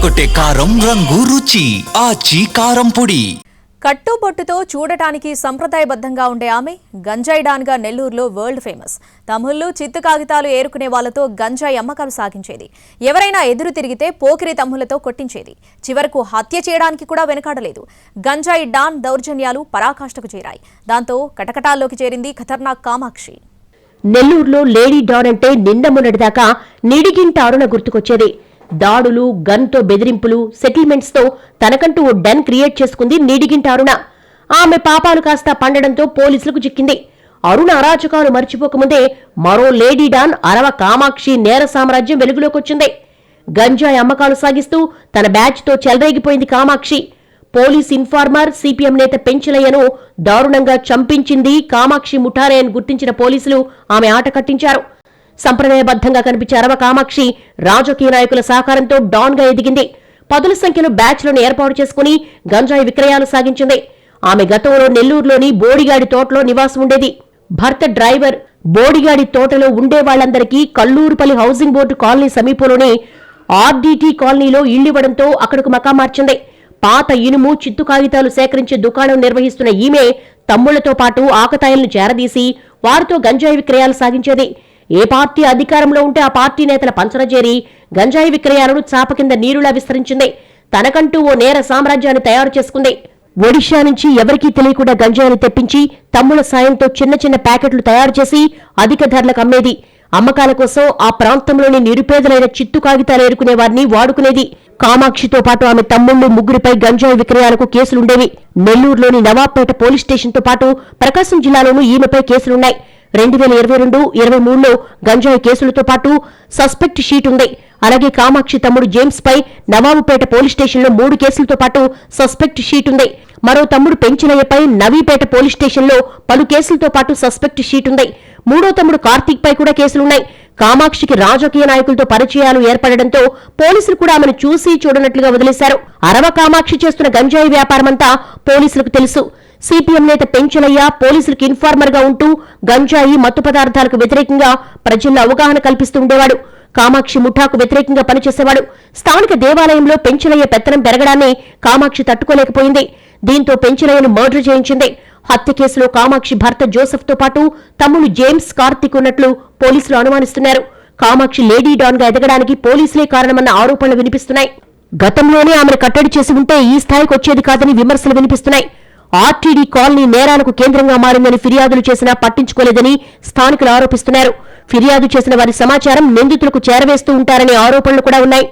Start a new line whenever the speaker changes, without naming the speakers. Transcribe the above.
అదరగొట్టే కారం రంగు రుచి ఆచి కారం పొడి.
కట్టుబొట్టుతో చూడటానికి సంప్రదాయబద్ధంగా ఉండే ఆమె గంజాయి డాన్గా నెల్లూరులో వరల్డ్ ఫేమస్. తమిళ్ళు చిత్తు కాగితాలు ఏరుకునే వాళ్ళతో గంజాయి అమ్మకాలు సాగించేది. ఎవరైనా ఎదురు తిరిగితే పోకిరి తమ్ములతో కొట్టించేది. చివరకు హత్య చేయడానికి కూడా వెనకాడలేదు. గంజాయి డాన్ దౌర్జన్యాలు పరాకాష్ఠకు చేరాయి. దాంతో కటకటాల్లోకి చేరింది ఖతర్నాక్ కామాక్షి.
నెల్లూరులో లేడీ డాన్ అంటే నిన్న మొన్నటిదాకా నిడిగింట అరుణ గుర్తుకొచ్చేది. దాడులు గన్తో బెదిరింపులు సెటిల్మెంట్స్తో తనకంటూ ఓ డన్ క్రియేట్ చేసుకుంది నీడిగింట అరుణ. ఆమె పాపాలు కాస్త పండడంతో పోలీసులకు చిక్కింది. అరుణ అరాచకాలు మర్చిపోకముందే మరో లేడీ డాన్ అరవ కామాక్షి నేర సామ్రాజ్యం వెలుగులోకొచ్చింది. గంజాయి అమ్మకాలు సాగిస్తూ తన బ్యాచ్తో చెలరేగిపోయింది కామాక్షి. పోలీస్ ఇన్ఫార్మర్ సిపిఎం నేత పెంచలయ్యను దారుణంగా చంపించింది కామాక్షి ముఠారే అని గుర్తించిన పోలీసులు ఆమె ఆట కట్టించారు. సంప్రదాయబద్ధంగా కనిపించే అరవ కామాక్షి రాజకీయ నాయకుల సహకారంతో డాన్గా ఎదిగింది. పదుల సంఖ్యలో బ్యాచ్లను ఏర్పాటు చేసుకుని గంజాయి విక్రయాలు సాగించింది. ఆమె గతంలో నెల్లూరులోని బోడిగాడి తోటలో నివాసం ఉండేది. భర్త డ్రైవర్ బోడిగాడి తోటలో ఉండే వాళ్ళందరికీ కల్లూరుపల్లి హౌసింగ్ బోర్డు కాలనీ సమీపంలోని ఆర్డీటీ కాలనీలో ఇళ్ళివ్వడంతో అక్కడకు మకా మార్చింది. పాత ఇనుము చిత్తు కాగితాలు సేకరించే దుకాణం నిర్వహిస్తున్న ఈమె తమ్ముళ్ళతో పాటు ఆకతాయిలను చేరదీసి వారితో గంజాయి విక్రయాలు సాగించేది. ఏ పార్టీ అధికారంలో ఉంటే ఆ పార్టీ నేతల పంచరజేరి గంజాయి విక్రయాలను చాప కింద నీరులా విస్తరించింది. తనకంటూ ఓ నేర సామ్రాజ్యాన్ని తయారు చేసుకుంది. ఒడిషా నుంచి ఎవరికీ తెలియకుండా గంజాయిని తెప్పించి తమ్ముల సాయంతో చిన్న చిన్న ప్యాకెట్లు తయారు చేసి అధిక ధరలకు అమ్మేది. అమ్మకాల కోసం ఆ ప్రాంతంలోని నిరుపేదలైన చిత్తు కాగితాలు ఏరుకునే వారిని వాడుకునేది. కామాక్షితో పాటు ఆమె తమ్ముళ్ళు ముగ్గురిపై గంజాయి విక్రయాలకు కేసులుండేవి. నెల్లూరులోని నవాబ్పేట పోలీస్ స్టేషన్తో పాటు ప్రకాశం జిల్లాలోనూ ఈమెపై కేసులున్నాయి. రెండు వేల ఇరవై రెండు ఇరవై మూడులో గంజాయి కేసులతో పాటు సస్పెక్ట్ షీట్ ఉంది. అలాగే కామాక్షి తమ్ముడు జేమ్స్ పై నవాబుపేట పోలీస్ స్టేషన్లో మూడు కేసులతో పాటు సస్పెక్ట్ షీట్ ఉంది. మరో తమ్ముడు పెంచినయ్యపై నవీపేట పోలీస్ స్టేషన్లో పలు కేసులతో పాటు సస్పెక్ట్ షీట్ ఉంది. మూడో తమ్ముడు కార్తీక్ పై కూడా కేసులున్నాయి. కామాక్షికి రాజకీయ నాయకులతో పరిచయాలు ఏర్పడడంతో పోలీసులు కూడా ఆమెను చూసి చూడనట్లుగా వదిలేశారు. అరవ కామాక్షి చేస్తున్న గంజాయి వ్యాపారమంతా పోలీసులకు తెలుసు. సిపిఎం నేత పెంచలయ్య పోలీసులకు ఇన్ఫార్మర్గా ఉంటూ గంజాయి మత్తు పదార్థాలకు వ్యతిరేకంగా ప్రజల్లో అవగాహన కల్పిస్తూ ఉండేవాడు. కామాక్షి ముఠాకు వ్యతిరేకంగా పనిచేసేవాడు. స్థానిక దేవాలయంలో పెంచలయ్య పెత్తనం పెరగడాన్ని కామాక్షి తట్టుకోలేకపోయింది. దీంతో పెంచలయ్యను మర్డర్ చేయించింది. హత్య కేసులో కామాక్షి భర్త జోసెఫ్తో పాటు తమ్ముడు జేమ్స్ కార్తిక్ ఉన్నట్లు పోలీసులు అనుమానిస్తున్నారు. కామాక్షి లేడీ డాన్గా ఎదగడానికి పోలీసులే కారణమన్న ఆరోపణలు వినిపిస్తున్నాయి. గతంలోనే ఆమెను కట్టడి చేసి ఉంటే ఈ స్థాయికి వచ్చేది కాదని విమర్శలు వినిపిస్తున్నాయి. ఆర్టీడీ కాలనీ నేరాలకు కేంద్రంగా మారిందని ఫిర్యాదులు చేసినా పట్టించుకోలేదని స్థానికులు ఆరోపిస్తున్నారు. ఫిర్యాదు చేసిన వారి సమాచారం నిందితులకు చేరవేస్తూ ఉంటారనే ఆరోపణలు కూడా ఉన్నాయి.